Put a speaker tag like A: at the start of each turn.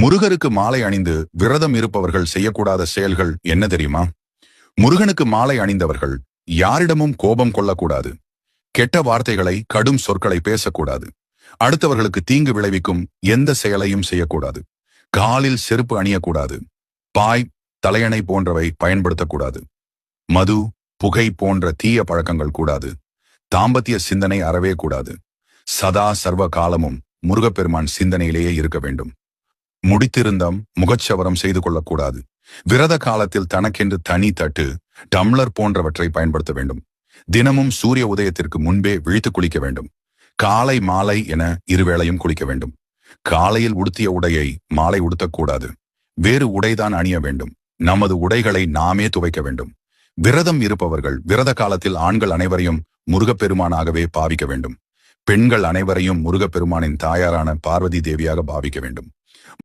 A: முருகருக்கு மாலை அணிந்து விரதம் இருப்பவர்கள் செய்யக்கூடாத செயல்கள் என்ன தெரியுமா? முருகனுக்கு மாலை அணிந்தவர்கள் யாரிடமும் கோபம் கொள்ளக்கூடாது. கெட்ட வார்த்தைகளை கடும் சொற்களை பேசக்கூடாது. அடுத்தவர்களுக்கு தீங்கு விளைவிக்கும் எந்த செயலையும் செய்யக்கூடாது. காலில் செருப்பு அணியக்கூடாது. பாய் தலையணை போன்றவை பயன்படுத்தக்கூடாது. மது புகை போன்ற தீய பழக்கங்கள் கூடாது. தாம்பத்திய சிந்தனை அறவே கூடாது. சதா சர்வ காலமும் முருகப்பெருமான் சிந்தனையிலேயே இருக்க வேண்டும். முடித்திருந்தம் முகச்சவரம் செய்து கொள்ளக்கூடாது. விரத காலத்தில் தனக்கென்று தனி தட்டு டம்ளர் போன்றவற்றை பயன்படுத்த வேண்டும். தினமும் சூரிய உதயத்திற்கு முன்பே விழித்து குளிக்க வேண்டும். காலை மாலை என இருவேளையும் குளிக்க வேண்டும். காலையில் உடுத்திய உடையை மாலை உடுத்தக்கூடாது. வேறு உடைதான் அணிய வேண்டும். நமது உடைகளை நாமே துவைக்க வேண்டும். விரதம் இருப்பவர்கள் விரத காலத்தில் ஆண்கள் அனைவரையும் முருகப்பெருமானாகவே பாவிக்க வேண்டும். பெண்கள் அனைவரையும் முருகப்பெருமானின் தாயாரான பார்வதி தேவியாக பாவிக்க வேண்டும்.